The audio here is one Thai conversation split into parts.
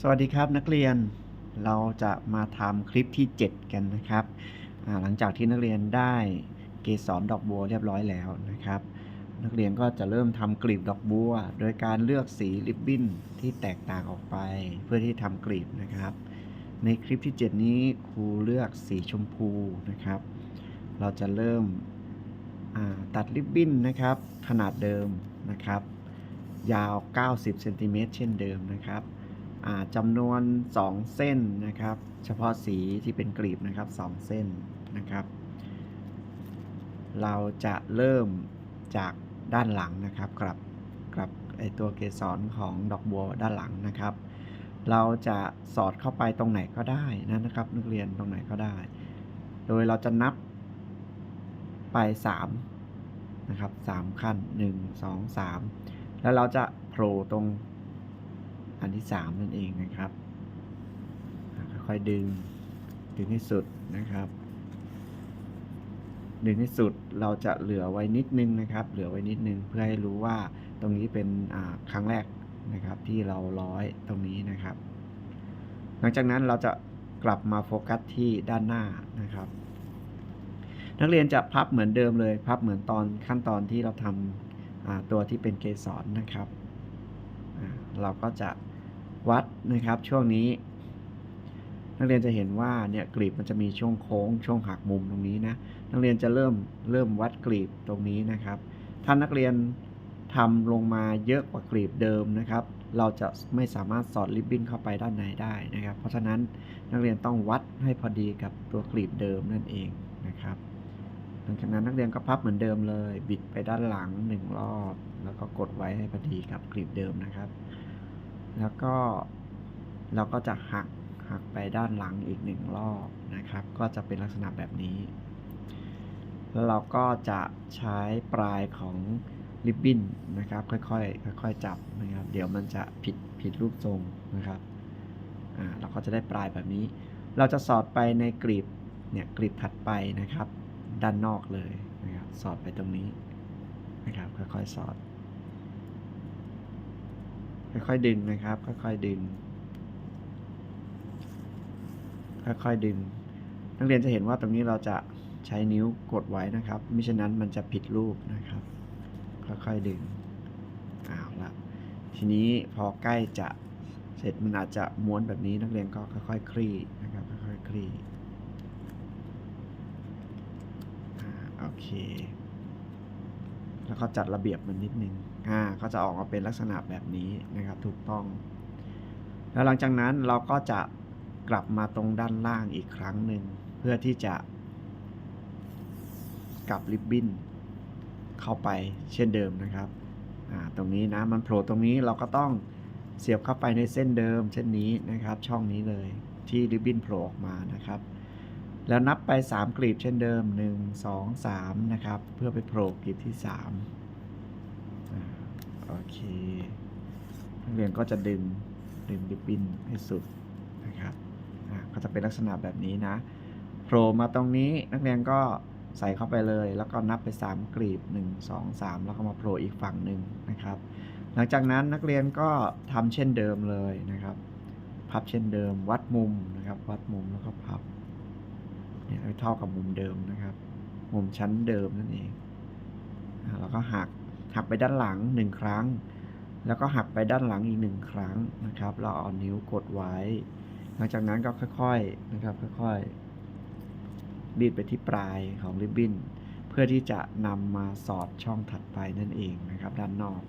สวัสดีครับนักเรียนเราจะมาทำคลิปที่ 7 กันนะครับ หลังจากที่นักเรียนได้เกสรดอกบัวเรียบร้อยแล้วนะครับ นักเรียนก็จะเริ่มทำกลีบดอกบัว โดยการเลือกสีริบบิ้นที่แตกต่างออกไป เพื่อที่ทำกลีบนะครับ ในคลิปที่ 7 นี้ครูเลือกสีชมพูนะครับ เราจะเริ่มตัดริบบิ้นนะครับ ขนาดเดิมนะครับ ยาว 90เซนติเมตรเช่นเดิมนะครับ จำนวน 2 เส้นนะครับ เฉพาะสีที่เป็นกลีบนะครับ 2 เส้นนะครับ เราจะเริ่มจากด้านหลังนะครับกลับกลับไอตัวเกสรของดอกบัวด้านหลังนะครับ เราจะสอดเข้าไปตรงไหนก็ได้นะนะครับนักเรียนตรงไหนก็ได้ โดยเราจะนับไป3นะครับ3ขั้น 1 2 3 แล้วเราจะโผล่ตรง อันที่3นั่นเองนะครับค่อยๆดึง ดึงให้สุดนะครับ ดึงให้สุดเราจะเหลือไว้นิดนึงนะครับ เหลือไว้นิดนึงเพื่อให้รู้ว่าตรงนี้เป็นครั้งแรกนะครับ ที่เราร้อยตรงนี้นะครับ หลังจากนั้นเราจะกลับมาโฟกัสที่ด้านหน้านะครับ นักเรียนจะพับเหมือนเดิมเลย พับเหมือนตอนขั้นตอนที่เราทำตัวที่เป็นเกสรนะครับ เราก็จะ วัดนะครับช่วงนี้ นักเรียนจะเห็นว่าเนี่ยกลีบมันจะมีช่วงโค้ง ช่วงหักมุมตรงนี้นะนักเรียนจะเริ่มเริ่มวัดกลีบตรงนี้นะครับถ้านักเรียนทำลงมาเยอะกว่ากลีบเดิมนะครับ เราจะไม่สามารถสอดริบบิ้นเข้าไปด้านในได้นะครับ เพราะฉะนั้นนักเรียนต้องวัดให้พอดีกับตัวกลีบเดิมนั่นเองนะครับหลังจากนั้นนักเรียนก็พับเหมือนเดิมเลย บิดไปด้านหลังหนึ่งรอบ แล้วก็กดไว้ให้พอดีกับกลีบเดิมนะครับ แล้วก็เราก็จะหักหักไปด้านหลังอีกหนึ่งรอบนะครับ ก็จะเป็นลักษณะแบบนี้ แล้วเราก็จะใช้ปลายของริบบิ้นนะครับ ค่อยๆค่อยๆจับนะครับ เดี๋ยวมันจะผิดผิดรูปทรงนะครับอ่าเราก็จะได้ปลายแบบนี้ เราจะสอดไปในกลีบเนี่ยกลีบถัดไปนะครับ ด้านนอกเลยนะครับ สอดไปตรงนี้นะครับ ค่อยๆสอด ค่อยๆดึงนะครับ ค่อยๆดึง ค่อยๆดึง นักเรียนจะเห็นว่าตรงนี้เราจะใช้นิ้วกดไว้นะครับมิฉะนั้นมันจะผิดรูปนะครับ ค่อยๆดึงเอาละทีนี้พอใกล้จะเสร็จมันอาจจะม้วนแบบนี้นักเรียนก็ค่อยๆคลี่นะครับ ค่อยๆคลี่โอเค แล้วก็จัดระเบียบมันนิดนึง อ่าก็จะออกมาเป็นลักษณะแบบนี้นะครับถูกต้อง แล้วหลังจากนั้นเราก็จะกลับมาตรงด้านล่างอีกครั้งหนึ่งเพื่อที่จะกลับริบบิ้นเข้าไปเช่นเดิมนะครับอ่าตรงนี้นะมันโผล่ตรงนี้เราก็ต้องเสียบเข้าไปในเส้นเดิมเช่นนี้นะครับ ช่องนี้เลยที่ริบบิ้นโผล่ออกมานะครับ แล้วนับไป 3กลีบเช่นเดิม 1 2 3 นะครับ เพื่อไปโผล่กลีบที่3อ่า โอเคนักเรียนก็จะดึงดึงริบบิ้นให้สุดนะครับอ่าก็จะเป็นลักษณะแบบนี้นะโผล่มาตรงนี้นักเรียนก็ใส่เข้าไปเลย แล้วก็นับไป 3กลีบ 1 2 3 แล้วก็มาโผล่อีกฝั่งหนึ่งนะครับ หลังจากนั้นนักเรียนก็ทำเช่นเดิมเลยนะครับ พับเช่นเดิม วัดมุมนะครับ วัดมุมแล้วก็พับเนี่ยเท่ากับมุมเดิมนะครับ มุมชั้นเดิมนั่นเองอ่าแล้วก็หัก หักไปด้านหลังหนึ่งครั้ง แล้วก็หักไปด้านหลังอีกหนึ่งครั้งนะครับ เราเอานิ้วกดไว้ หลังจากนั้นก็ค่อยๆนะครับค่อยๆรีดไปที่ปลายของริบบิ้นเพื่อที่จะนำมาสอดช่องถัดไปนั่นเองนะครับ ด้านนอก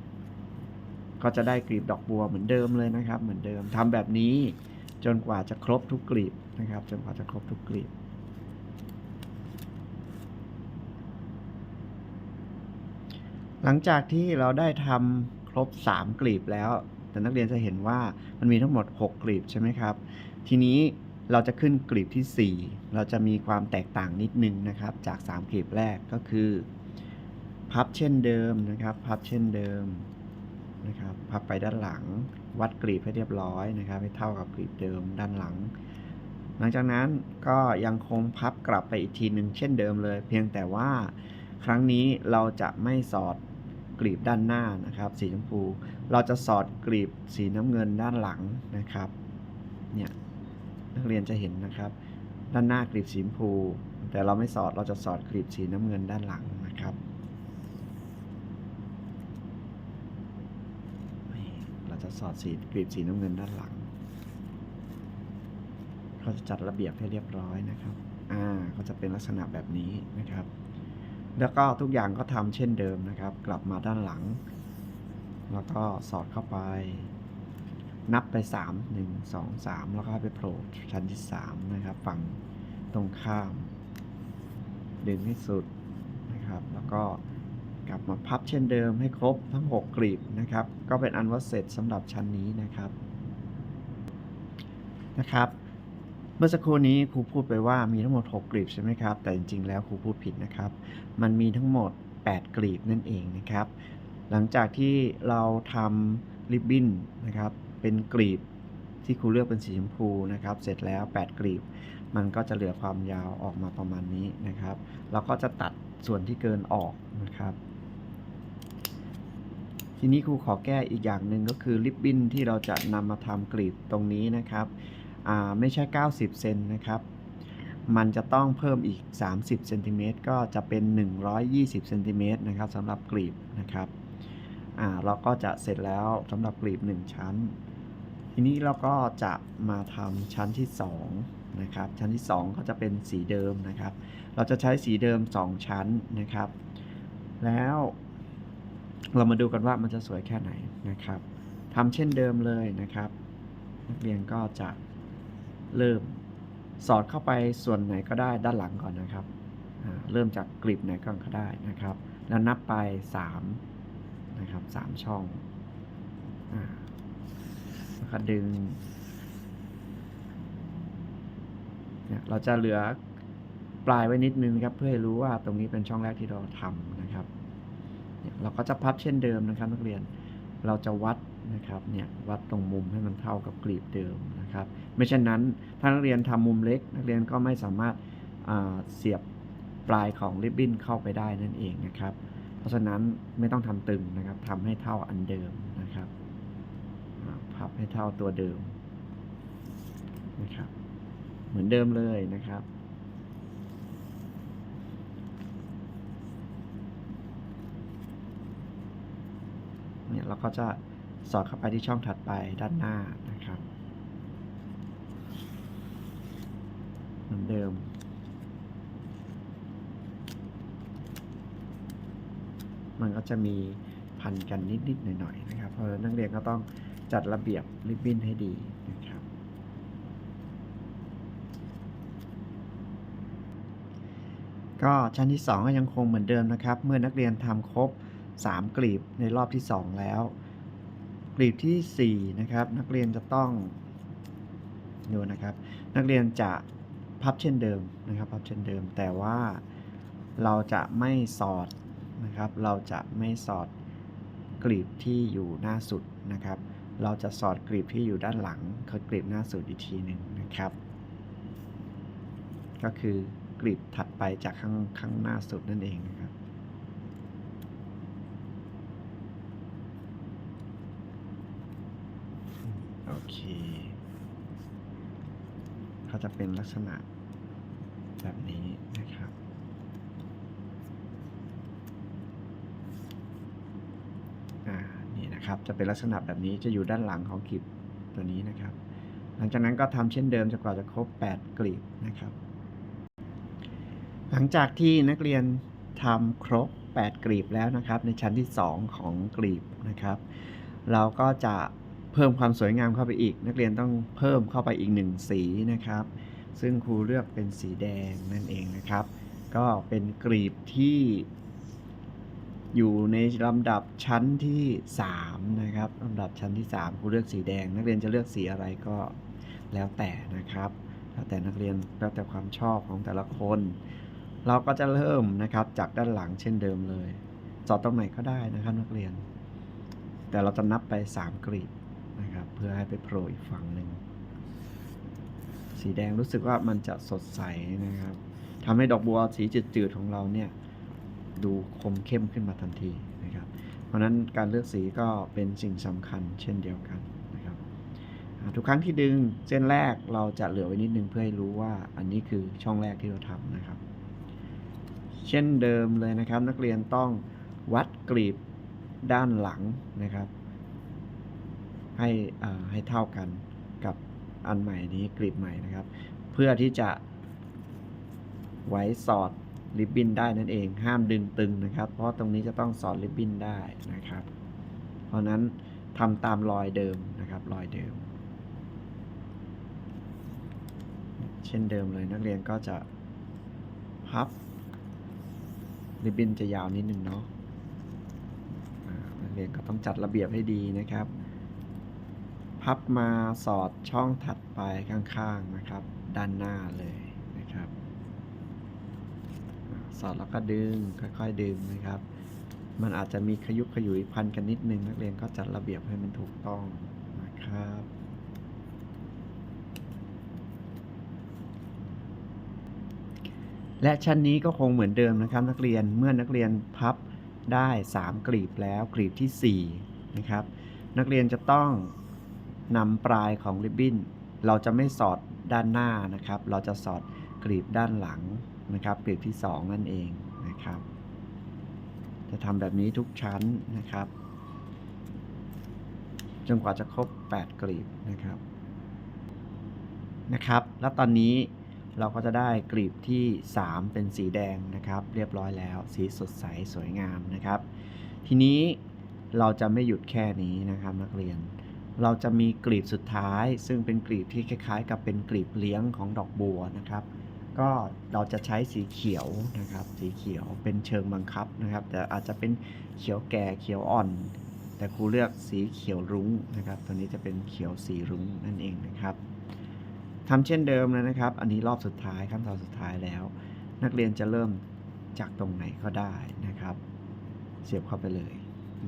ก็จะได้กลีบดอกบัวเหมือนเดิมเลยนะครับ เหมือนเดิมทำแบบนี้จนกว่าจะครบทุกกลีบนะครับ จนกว่าจะครบทุกกลีบ หลังจากที่เราได้ทำครบ 3 กลีบแล้ว แต่นักเรียนจะเห็นว่ามันมีทั้งหมด 6 กลีบใช่ไหมครับ ทีนี้เราจะขึ้นกลีบที่ 4 เราจะมีความแตกต่างนิดนึงนะครับ จาก 3 กลีบแรกก็คือ พับเช่นเดิมนะครับ พับเช่นเดิมนะครับ พับไปด้านหลัง วัดกลีบให้เรียบร้อยนะครับ ให้เท่ากับกลีบเดิมด้านหลัง หลังจากนั้นก็ยังคงพับกลับไปอีกทีหนึ่งเช่นเดิมเลย เพียงแต่ว่า ครั้งนี้เราจะไม่สอดกลีบด้านหน้านะครับ สีชมพู เราจะสอดกลีบสีน้ำเงินด้านหลังนะครับ เนี่ยนักเรียนจะเห็นนะครับ ด้านหน้ากลีบสีชมพู แต่เราไม่สอดเราจะสอดกลีบสีน้ำเงินด้านหลังนะครับเราจะสอดสีกลีบสีน้ำเงินด้านหลังเขาจะจัดระเบียบให้เรียบร้อยนะครับ อ่า ก็จะเป็นลักษณะแบบนี้นะครับ แล้วก็ทุกอย่างก็ทำเช่นเดิมนะครับ กลับมาด้านหลัง แล้วก็สอดเข้าไป นับไป 3 1 2 3 แล้วก็ไปโผล่ชั้นที่ 3 นะครับ ฝั่งตรงข้าม ดึงให้สุดนะครับ แล้วก็กลับมาพับเช่นเดิมให้ครบทั้ง 6 กลีบนะครับ ก็เป็นอันว่าเสร็จสำหรับชั้นนี้นะครับนะครับ เมื่อสักครู่นี้ครูพูดไปว่ามีทั้งหมด 6 กลีบใช่ไหมครับ แต่จริงๆ แล้วครูพูดผิดนะครับ มันมีทั้งหมด 8 กลีบนั่นเองนะครับ หลังจากที่เราทำริบบิ้นนะครับ เป็นกลีบที่ครูเลือกเป็นสีชมพูนะครับ เสร็จแล้ว 8 กลีบ มันก็จะเหลือความยาวออกมาประมาณนี้นะครับ เราก็จะตัดส่วนที่เกินออกนะครับ ทีนี้ครูขอแก้อีกอย่างหนึ่งก็คือริบบิ้นที่เราจะนำมาทำกลีบตรงนี้นะครับ ไม่ใช่ 90 เซนนะครับ มันจะต้องเพิ่มอีก 30เซนติเมตรก็จะเป็น 120เซนติเมตรนะครับสำหรับกลีบนะครับเราก็จะเสร็จแล้วสำหรับกลีบ 1 ชั้น ทีนี้เราก็จะมาทำชั้นที่ 2 นะครับ ชั้นที่ 2 ก็จะเป็นสีเดิมนะครับ เราจะใช้สีเดิม 2 ชั้นนะครับ แล้วเรามาดูกันว่ามันจะสวยแค่ไหนนะครับทำเช่นเดิมเลยนะครับ นักเรียนก็จะ เริ่มสอดเข้าไปส่วนไหนก็ได้ด้านหลังก่อนนะครับ เริ่มจากกลีบไหนก่อนก็ได้นะครับ แล้วนับไป3นะครับ3ช่องอแล้วก็ดึงเนี่ยเราจะเหลือปลายไว้นิดนึงครับเพื่อให้รู้ว่าตรงนี้เป็นช่องแรกที่เราทำนะครับเนี่ยเราก็จะพับเช่นเดิมนะครับนักเรียน เราจะวัดนะครับเนี่ยวัดตรงมุมให้มันเท่ากับกลีบเดิมนะครับ ไม่เช่นนั้น ถ้านักเรียนทำมุมเล็ก นักเรียนก็ไม่สามารถเสียบปลายของริบบิ้นเข้าไปได้นั่นเองนะครับ เพราะฉะนั้นไม่ต้องทำตึงนะครับทำให้เท่าอันเดิมนะครับพับให้เท่าตัวเดิมนะครับ เหมือนเดิมเลยนะครับเนี่ยเราก็จะสอดเข้าไปที่ช่องถัดไปด้านหน้านะครับ เห มือนเดิม มันก็จะมีพันกันนิด ๆ หน่อย ๆ นะครับ เพราะฉะนั้นนักเรียนก็ต้องจัดระเบียบริบบิ้นให้ดีนะครับ ก็ชั้นที่ 2 ก็ยังคงเหมือนเดิมนะครับ เมื่อนักเรียนทำครบ 3 กลีบในรอบที่ 2 แล้ว กลีบทีสี่4 นะครับ นักเรียนจะต้องดูนะครับ นักเรียนจะ พับเช่นเดิมนะครับพับเช่นเดิม แต่ว่าเราจะไม่สอดนะครับ เราจะไม่สอดกลีบที่อยู่หน้าสุดนะครับ เราจะสอดกลีบที่อยู่ด้านหลังคือกลีบหน้าสุดอีกทีหนึ่งนะครับ ก็คือกลีบถัดไปจากข้างข้างหน้าสุดนั่นเองนะครับโอเค เขาจะเป็นลักษณะแบบนี้นะครับ อ่า นี่นะครับ จะเป็นลักษณะแบบนี้ จะอยู่ด้านหลังของกลีบตัวนี้นะครับ หลังจากนั้นก็ทำเช่นเดิมจนกว่าจะครบ 8 กลีบนะครับ หลังจากที่นักเรียนทำครบ 8 กลีบแล้วนะครับ ในชั้นที่ 2 ของกลีบนะครับ เราก็จะ เพิ่มความสวยงามเข้าไปอีก นักเรียนต้องเพิ่มเข้าไปอีกหนึ่งสีนะครับ ซึ่งครูเลือกเป็นสีแดงนั่นเองนะครับ ก็เป็นกลีบที่อยู่ในลำดับชั้นที่ 3 นะครับลำดับชั้นที่ 3ครูเลือกสีแดง นักเรียนจะเลือกสีอะไรก็แล้วแต่นะครับ แล้วแต่นักเรียนแล้วแต่ความชอบของแต่ละคน เราก็จะเริ่มนะครับจากด้านหลังเช่นเดิมเลยสอดตรงไหนก็ได้นะครับนักเรียน แต่เราจะนับไป 3กลีบ นะครับ เพื่อให้ไปโผล่อีกฝั่งหนึ่ง สีแดงรู้สึกว่ามันจะสดใสนะครับทำให้ดอกบัวสีจืดๆของเราเนี่ยดูคมเข้มขึ้นมาทันทีนะครับ เพราะนั้นการเลือกสีก็เป็นสิ่งสำคัญเช่นเดียวกันนะครับทุกครั้งที่ดึงเส้นแรกเราจะเหลือไว้นิดนึงเพื่อให้รู้ว่าอันนี้คือช่องแรกที่เราทำนะครับ เช่นเดิมเลยนะครับนักเรียนต้องวัดกลีบด้านหลังนะครับ ให้ให้เท่ากันกับอันใหม่นี้กลีบใหม่นะครับ เพื่อที่จะไว้สอดริบบิ้นได้นั่นเองห้ามดึงตึงนะครับ เพราะตรงนี้จะต้องสอดริบบิ้นได้นะครับ เพราะนั้นทำตามรอยเดิมนะครับรอยเดิม เช่นเดิมเลยนักเรียนก็จะพับริบบิ้นจะยาวนิดนึงเนาะนักเรียนก็ต้องจัดระเบียบให้ดีนะครับ พับมาสอดช่องถัดไปข้างๆนะครับ ด้านหน้าเลยนะครับ สอดแล้วก็ดึงค่อยๆดึงนะครับ มันอาจจะมีขยุกขยุยพันกันนิดนึงนักเรียนก็จัดระเบียบให้มันถูกต้องนะครับและชั้นนี้ก็คงเหมือนเดิมนะครับ นักเรียนเมื่อนักเรียนพับได้ 3 กลีบแล้วกลีบทีสี่4นะครับนักเรียนจะต้อง นำปลายของริบบิ้น เราจะไม่สอดด้านหน้านะครับ เราจะสอดกลีบด้านหลังนะครับกลีบที่ 2 นั่นเองนะครับ จะทำแบบนี้ทุกชั้นนะครับจนกว่าจะครบ 8 กลีบนะครับนะครับ แล้วตอนนี้เราก็จะได้กลีบที่ 3 เป็นสีแดงนะครับ เรียบร้อยแล้ว สีสดใสสวยงามนะครับ ทีนี้เราจะไม่หยุดแค่นี้นะครับนักเรียน เราจะมีกลีบสุดท้าย ซึ่งเป็นกลีบที่คล้าย ๆ กับเป็นกลีบเลี้ยงของดอกบัวนะครับ ก็เราจะใช้สีเขียวนะครับ สีเขียวเป็นเชิงบังคับนะครับ แต่อาจจะเป็นเขียวแก่เขียวอ่อน แต่ครูเลือกสีเขียวรุ้งนะครับ ตัวนี้จะเป็นเขียวสีรุ้งนั่นเองนะครับทำเช่นเดิมเลยนะครับ อันนี้รอบสุดท้ายขั้นตอนสุดท้ายแล้ว นักเรียนจะเริ่มจากตรงไหนก็ได้นะครับ เสียบเข้าไปเลย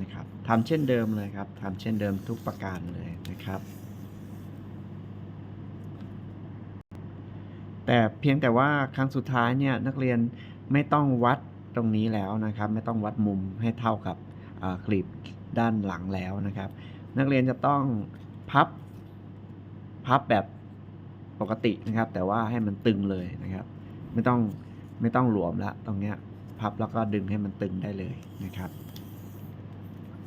นะครับทำเช่นเดิมเลยครับทำเช่นเดิมทุกประการเลยนะครับ แต่เพียงแต่ว่าครั้งสุดท้ายเนี่ยนักเรียนไม่ต้องวัดตรงนี้แล้วนะครับ ไม่ต้องวัดมุมให้เท่ากับอ่ากลีบด้านหลังแล้วนะครับ นักเรียนจะต้องพับพับแบบปกตินะครับ แต่ว่าให้มันตึงเลยนะครับ ไม่ต้องไม่ต้องหลวมละตรงเนี้ยพับแล้วก็ดึงให้มันตึงได้เลยนะครับ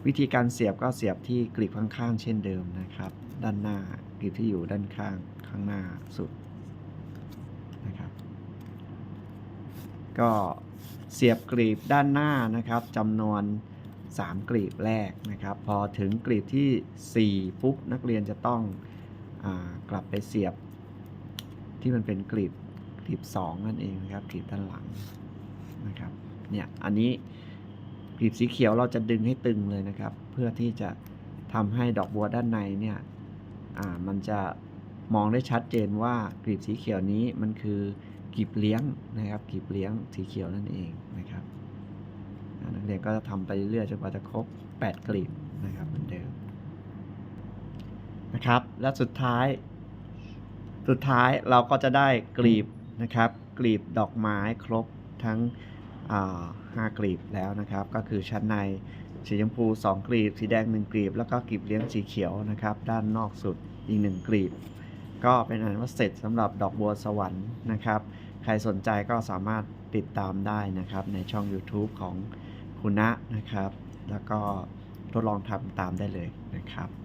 วิธีการเสียบก็เสียบที่กลีบข้างๆ เช่นเดิมนะครับ ด้านหน้ากลีบที่อยู่ด้านข้างข้างหน้าสุดนะครับ ก็เสียบกลีบด้านหน้านะครับจำนวน 3 กลีบแรกนะครับ พอถึงกลีบที่ 4 ปุ๊บนักเรียนจะต้องอกลับไปเสียบ ที่มันเป็นกลีบกลีบ 2 นั่นเองนะครับกลีบด้านหลังนะครับเนี่ยอันนี้ กลีบสีเขียวเราจะดึงให้ตึงเลยนะครับ เพื่อที่จะทำให้ดอกบัวด้านในเนี่ยอ่ามันจะมองได้ชัดเจนว่ากลีบสีเขียวนี้มันคือกลีบเลี้ยงนะครับกลีบเลี้ยงสีเขียวนั่นเองนะครับนักเรียนก็จะทำไปเรื่อยๆจนกว่าจะครบ 8 กลีบนะครับเหมือนเดิมนะครับ และสุดท้าย สุดท้ายเราก็จะได้กลีบนะครับ กลีบดอกไม้ครบทั้ง อ่าห้ากลีบแล้วนะครับ ก็คือชั้นในสีชมพู 2 กลีบ สีแดง 1 กลีบ แล้วก็กลีบเลี้ยงสีเขียวนะครับ ด้านนอกสุดอีก 1 กลีบ ก็เป็นอันว่าเสร็จสำหรับดอกบัวสวรรค์นะครับ ใครสนใจก็สามารถติดตามได้นะครับ ในช่อง YouTube ของคุณณะนะครับ แล้วก็ทดลองทำตามได้เลยนะครับ